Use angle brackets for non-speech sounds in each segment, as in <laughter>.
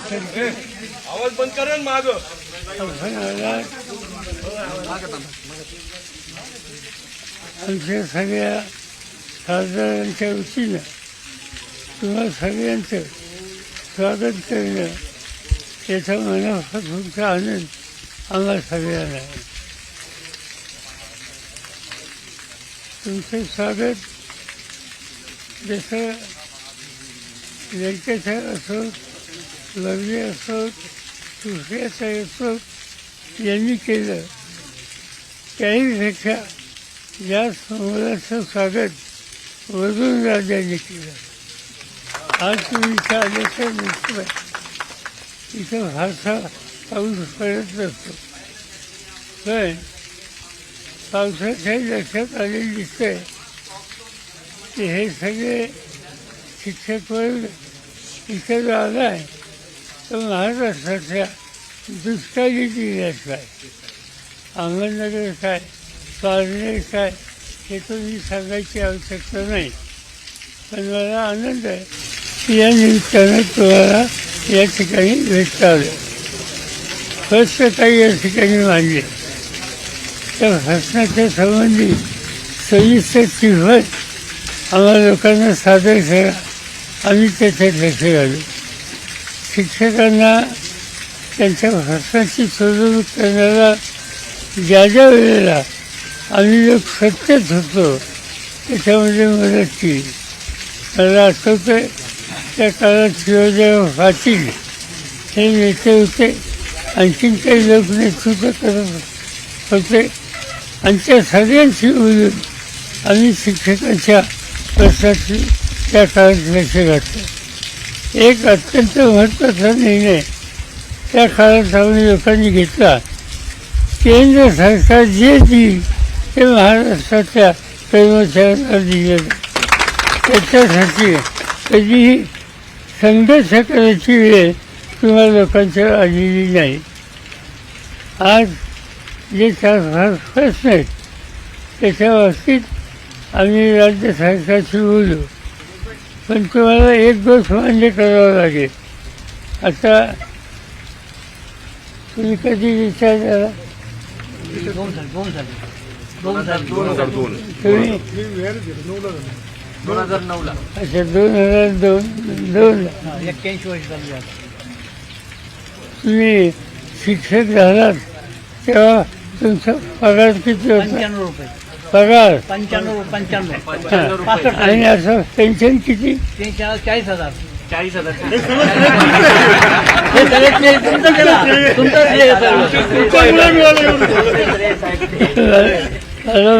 आवाज बंद कर माग. आमच्या सगळ्या खासदारांच्या वतीनं तुम्हा सगळ्यांचं स्वागत करणं याचा मनापासूनचा आनंद आम्हाला सगळ्यांना आहे. तुमचं स्वागत जसं व्यंकटेश असो लवली असो सुश्रेय असो यांनी केलं त्याहीपेक्षा या समोराचं स्वागत वरून राजांनी केलं आज तुम्ही इथं आल्याचं मित्र इथं फारसा पाऊस पडत नसतो पण पावसाच्या लक्षात आलेलं दिसतंय की हे सगळे शिक्षक वर्ग इथं जो आला आहे तर महाराष्ट्राच्या दुष्काळी जिल्ह्यात काय अहमदनगर काय पारनेर काय हे तुम्ही सांगायची आवश्यकता नाही. पण मला आनंद आहे की या निमित्तानं तुम्हाला या ठिकाणी भेटता आलं. फक्त काही या ठिकाणी मांडले त्या भाषणाच्या संबंधी सविस्तर चिठवत आम्हाला लोकांना सादर करा. आम्ही त्याच्यात लक्ष घालू. शिक्षकांना त्यांच्या भाषणाची सोडवणूक करण्याला ज्या ज्या वेळेला आम्ही लोक सत्यच होतो त्याच्यामध्ये मदत केली. मला आठवतं त्या काळात शिवदेव पाटील हे नेते होते. आणखीन काही लोक नेतृत्व करत होते. आणि त्या सगळ्यांशी बोलून आम्ही शिक्षकांच्या प्रश्नाची त्या काळात लक्ष घातलं. एक अत्यंत महत्त्वाचा निर्णय त्या काळात आम्ही लोकांनी घेतला. केंद्र सरकार जे देईल ते महाराष्ट्राच्या कर्मचाऱ्यांना दिले त्याच्यासाठी कधीही संघर्ष करायची वेळ किंवा लोकांच्या आलेली नाही. आज जे चार प्रश्न आहेत त्याच्या बाबतीत आम्ही राज्य सरकारशी बोलू. पण तुम्हाला एक गोष्ट म्हणजे मान्य करावं लागेल. आता तुम्ही कधी विचार झाला तुम्ही दोन हजार नऊला अच्छा दोन हजार दोन दोन. एक्क्याऐंशी वर्ष झाली तुम्ही शिक्षक झालात तेव्हा तुमचा पगार किती होता? रुपये. पगार. पंच्याण्णव पंच्याण्णव. पासष्ट आणि असं पेन्शन किती? चाळीस हजार. चाळीस हजार.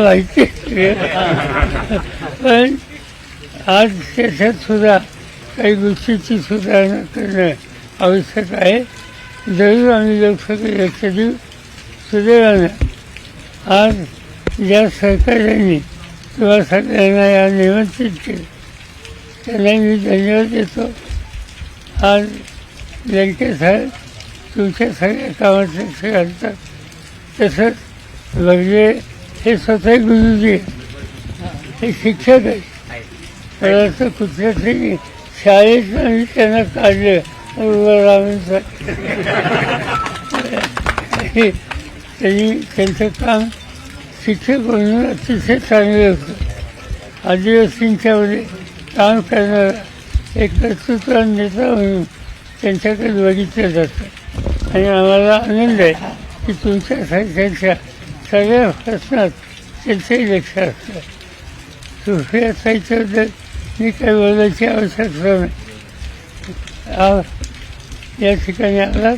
माहिती आहे. पण आज त्याच्यात सुद्धा काही गोष्टीची सुधारणा करणं आवश्यक आहे. जरूर आम्ही लोकसभेत लक्ष देऊ. सुदैवानं आज ज्या सहकार्यांनी किंवा सगळ्यांना या निमंत्रित केलं त्यांना मी धन्यवाद देतो. आज व्यंकटेश साहेब तुमच्या सगळ्या कामात लक्ष घालतात तसंच म्हणजे हे स्वतः गुरुजी हे शिक्षक आहे तर असं कुठल्या तरी शाळेत आम्ही त्यांना काढलं. हे <laughs> त्यांनी त्यांचं काम तिथे बोलणं अतिशय चांगलं होतं. आदिवासींच्यामध्ये काम करणारा एक कर्तृत्व नेता म्हणून त्यांच्याकडे बघितलं जातं. आणि आम्हाला आनंद आहे की तुमच्यासारख्यांच्या सगळ्या प्रश्नात त्यांचंही लक्ष असतं. सुफिया ताईच्याबद्दल मी काही बोलायची आवश्यकता नाही. या ठिकाणी आलात.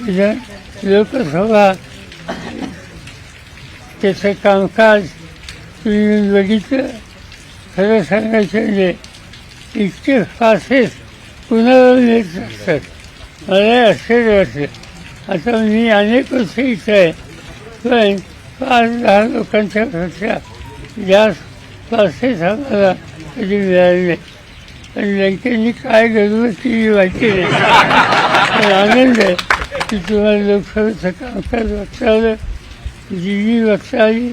विधान लोकसभा त्याचं कामकाज तुम्ही बघितलं खरं सांगायचं म्हणजे इतके फासेस कुणाला येत असतात. मला आश्चर्य वाटतं. आता मी अनेक वर्ष इथं आहे. पण पाच दहा लोकांच्या पेक्षा जास्त पासेस आम्हाला कधी मिळाले नाही. पण बँकेने काय गडबड केली माहिती नाही. पण आनंद आहे की तुम्हाला लोकसभेचं कामकाज बघता आलं दिल्ली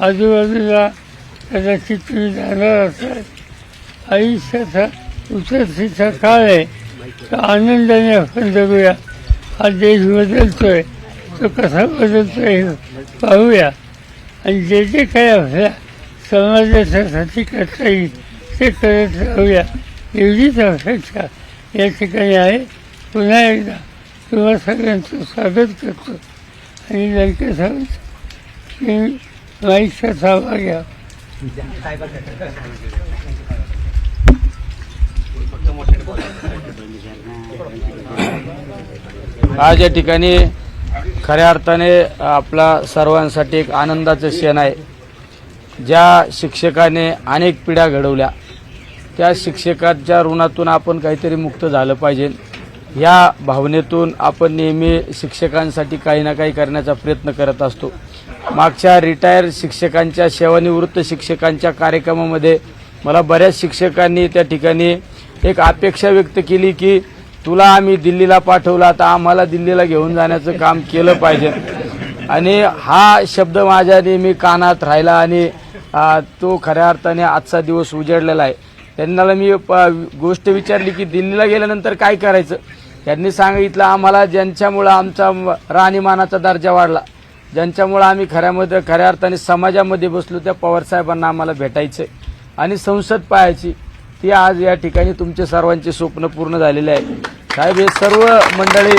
आजूबाजूला कदाचित तुम्ही जाणार असाल आयुष्याचा उतरतीचा काळ आहे तर आनंदाने आपण जगूया. हा देश बदलतोय तो कसा बदलतोय हे पाहूया. आणि जे जे काही आपल्या समाजाच्यासाठी करता येईल ते करत राहूया. एवढीच अपेक्षा या ठिकाणी आहे. पुन्हा एकदा तुम्हा सगळ्यांचं स्वागत करतो. आणि लंकेसाहेब मी माईकचा सहभाग घ्या. आज या ठिकाणी खऱ्या अर्थाने आपला सर्वांसाठी एक आनंदाचं क्षण आहे. ज्या शिक्षकाने अनेक पिढ्या घडवल्या त्या शिक्षकाच्या ऋणातून आपण काहीतरी मुक्त झालं पाहिजे. या भावनेतून आपण नेहमी शिक्षकांसाठी काही ना काही करण्याचा प्रयत्न करत असतो. मागच्या रिटायर शिक्षकांच्या सेवानिवृत्त शिक्षकांच्या कार्यक्रमामध्ये मला बऱ्याच शिक्षकांनी त्या ठिकाणी एक अपेक्षा व्यक्त केली की तुला आम्ही दिल्लीला पाठवलं आता आम्हाला दिल्लीला घेऊन जाण्याचं काम केलं पाहिजे. आणि हा शब्द माझ्या नेहमी कानात राहिला आणि तो खऱ्या अर्थाने आजचा दिवस उजळलेला आहे. त्यांना मी प- गोष्ट विचारली की दिल्लीला गेल्यानंतर काय करायचं? त्यांनी सांगितलं आम्हाला ज्यांच्यामुळं आमचा राहणीमानाचा दर्जा वाढला ज्यांच्यामुळं आम्ही खऱ्यामध्ये खऱ्या अर्थाने समाजामध्ये बसलो त्या पवारसाहेबांना आम्हाला भेटायचं आणि संसद पाहायची ती आज या ठिकाणी तुमचे सर्वांचे स्वप्न पूर्ण झालेले आहे. साहेब हे सर्व मंडळी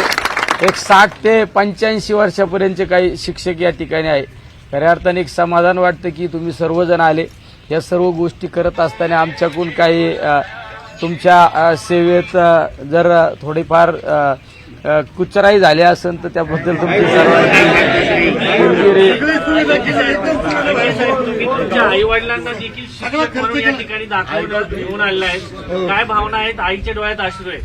एक साठ ते पंच्याऐंशी वर्षापर्यंतचे काही शिक्षक या ठिकाणी आहे. खऱ्या अर्थाने एक समाधान वाटतं की तुम्ही सर्वजण आले. या सर्व गोष्टी करत असताना आमच्याकडून काही तुमच्या सेवेत जर थोडीफार कुचराई झाली असेल तर त्याबद्दल तुमची सर्वांची तुमच्या आई वडिलांना देखील शिक्षक म्हणून या ठिकाणी दाखवून घेऊन आलेला आहे. काय भावना आहेत? आईच्या डोळ्यात अश्रू आहेत.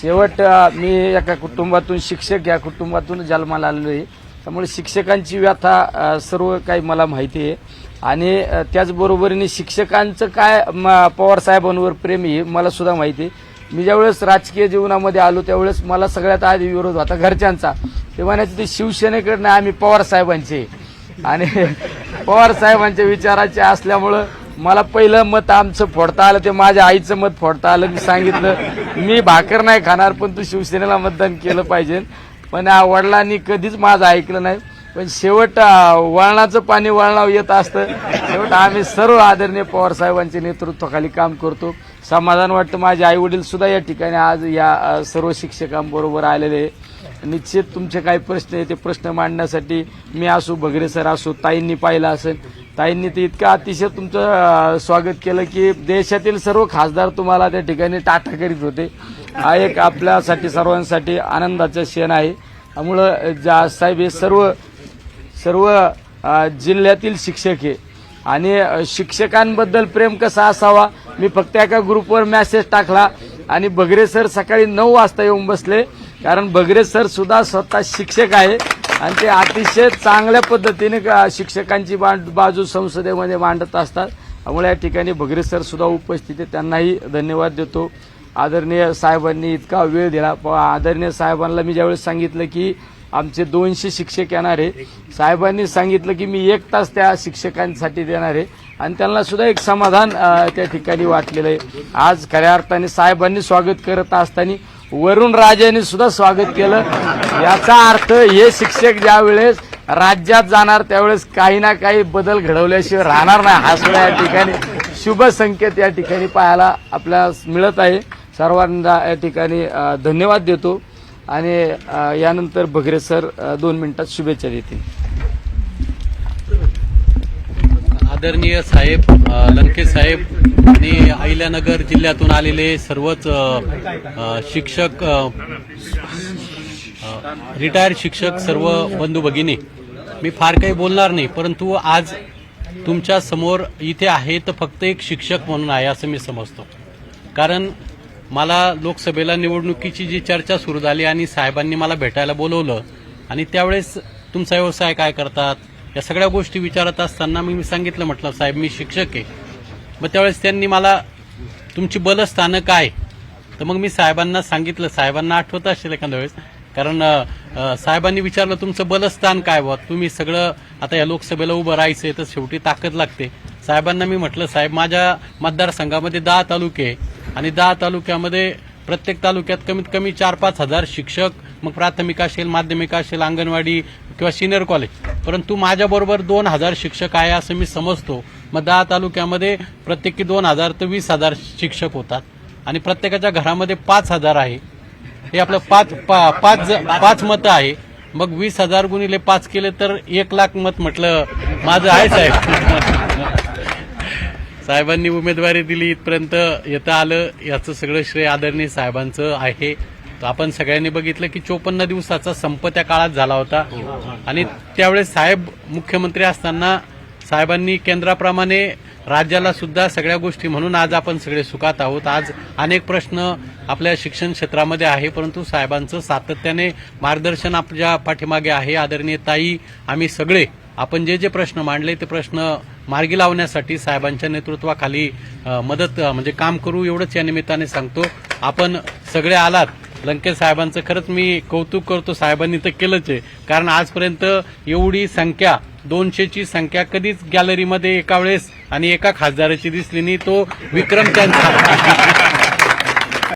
शेवट मी एका कुटुंबातून शिक्षक या कुटुंबातून जन्माला आलेलो आहे. त्यामुळे शिक्षकांची व्यथा सर्व काही मला माहिती आहे. आणि त्याचबरोबरीने शिक्षकांचं काय म, पवारसाहेबांवर प्रेम आहे हे मला सुद्धा माहिती आहे. मी ज्यावेळेस राजकीय जीवनामध्ये आलो त्यावेळेस मला सगळ्यात आधी विरोध होता घरच्यांचा. ते म्हणायचे ते शिवसेनेकडनं आम्ही पवारसाहेबांचे आणि पवारसाहेबांच्या विचाराचे असल्यामुळं मला पहिलं मत आमचं फोडता आलं ते माझ्या आईचं मत फोडता आलं. मी सांगितलं मी भाकर नाही खाणार पण तू शिवसेनेला मतदान केलं पाहिजे. पण आ, वडिलांनी कधीच माझं ऐकलं नाही. पण शेवट वळणाचं पाणी वळणावर येत असतं. शेवट आम्ही सर्व आदरणीय पवारसाहेबांच्या नेतृत्वाखाली काम करतो. समाधान वाटतं. माझे आई वडील सुद्धा या ठिकाणी आज या सर्व शिक्षकांबरोबर आलेले आहे. निश्चित तुमचे काही प्रश्न आहे ते प्रश्न मांडण्यासाठी मी असो भगरे सर असू ताईंनी पाहिलं असेल. ताईंनी ते इतकं अतिशय तुमचं स्वागत केलं की देशातील सर्व खासदार तुम्हाला त्या ठिकाणी टाटा करीत होते. हा एक आपल्यासाठी सर्वांसाठी आनंदाचा क्षण आहे. त्यामुळं ज्या साहेब हे सर्व सर्व जिल्ह्यातील शिक्षक हे आणि शिक्षकांबद्दल प्रेम कसा असावा? मी फक्त एका ग्रुपवर मॅसेज टाकला आणि बगरे सर सकाळी नऊ वाजता येऊन बसले. कारण बगरे सर सुद्धा स्वतः शिक्षक आहे आणि ते अतिशय चांगल्या पद्धतीने शिक्षकांची मांड बाजू संसदेमध्ये मांडत असतात. त्यामुळे या ठिकाणी बगरे सर सुद्धा उपस्थित आहे त्यांनाही धन्यवाद देतो. आदरणीय साहेबांनी इतका वेळ दिला. प- आदरणीय साहेबांना मी ज्यावेळेस सांगितलं की आमचे दोनशे शिक्षक येणार आहे साहेबांनी सांगितलं की मी एक तास त्या शिक्षकांसाठी देणार आहे आणि त्यांना सुद्धा एक समाधान त्या ठिकाणी वाटलेलं आहे. आज खऱ्या अर्थाने साहेबांनी स्वागत करत असताना वरुण राजांनी सुद्धा स्वागत केलं. याचा अर्थ हे शिक्षक ज्या वेळेस राज्यात जाणार त्यावेळेस काही ना काही बदल घडवल्याशिवाय राहणार नाही. हा सुद्धा या ठिकाणी शुभ संकेत या ठिकाणी पाहायला आपल्या मिळत आहे. सर्वांना या ठिकाणी धन्यवाद देतो. आणि यानंतर भगरे सर दोन मिनिटात शुभेच्छा देतील. आदरणीय साहेब लंके साहेब आणि अहिल्यानगर जिल्ह्यातून आलेले सर्वच शिक्षक रिटायर शिक्षक सर्व बंधू भगिनी मी फार काही बोलणार नाही परंतु आज तुमच्यासमोर इथे आहे तर फक्त एक शिक्षक म्हणून आहे असं मी समजतो. कारण मला लोकसभेला निवडणुकीची जी चर्चा सुरू झाली आणि साहेबांनी मला भेटायला बोलवलं आणि त्यावेळेस तुमचा व्यवसाय काय करतात या सगळ्या गोष्टी विचारत असताना मी मी सांगितलं म्हटलं साहेब मी शिक्षक आहे. मग त्यावेळेस त्यांनी मला तुमची बलस्थानं काय? तर मग मी साहेबांना सांगितलं साहेबांना आठवत असेल एखाद्या वेळेस कारण साहेबांनी विचारलं तुमचं बलस्थान काय बा तुम्ही सगळं आता या लोकसभेला उभं राहायचंय तर शेवटी ताकद लागते. साहेबांना मी म्हटलं साहेब माझ्या मतदारसंघामध्ये दहा तालुके आहे आणि दहा तालुक्यामध्ये प्रत्येक तालुक्यात कमीत कमी चार पाच हजार शिक्षक मग प्राथमिक असेल माध्यमिक असेल अंगणवाडी किंवा सिनियर कॉलेज. परंतु माझ्याबरोबर दोन हजार शिक्षक आहे असं मी समजतो. मग दहा तालुक्यामध्ये प्रत्येकी दोन हजार ते वीस हजार शिक्षक होतात. आणि प्रत्येकाच्या घरामध्ये पाच हजार आहे. हे आपलं पाच पा- पाच पाच मतं आहे. मग वीस हजार गुणिले पाच केले तर एक लाख मत म्हटलं माझं आहे साहेब. साहेबांनी उमेदवारी दिली इथपर्यंत येतं आलं. याचं सगळं श्रेय आदरणीय साहेबांचं आहे. तर आपण सगळ्यांनी बघितलं की चोपन्न दिवसाचा संप त्या काळात झाला होता. आणि त्यावेळेस साहेब मुख्यमंत्री असताना साहेबांनी केंद्राप्रमाणे राज्याला सुद्धा सगळ्या गोष्टी म्हणून आज आपण सगळे सुखात आहोत. आज अनेक प्रश्न आपल्या शिक्षण क्षेत्रामध्ये आहे परंतु साहेबांचं सातत्याने मार्गदर्शन आपल्या पाठीमागे आहे. आदरणीय ताई आम्ही सगळे आपण जे जे प्रश्न मांडले ते प्रश्न मार्गी लावण्यासाठी साहेबांच्या नेतृत्वाखाली मदत म्हणजे काम करू एवढंच या निमित्ताने सांगतो. आपण सगळे आलात. लंकेश साहेबांचं खरंच मी कौतुक करतो साहेबांनी तर केलंच आहे. कारण आजपर्यंत एवढी संख्या दोनशेची संख्या कधीच गॅलरीमध्ये एका वेळेस आणि एका खासदाराची दिसली नाही. तो विक्रम त्यांचा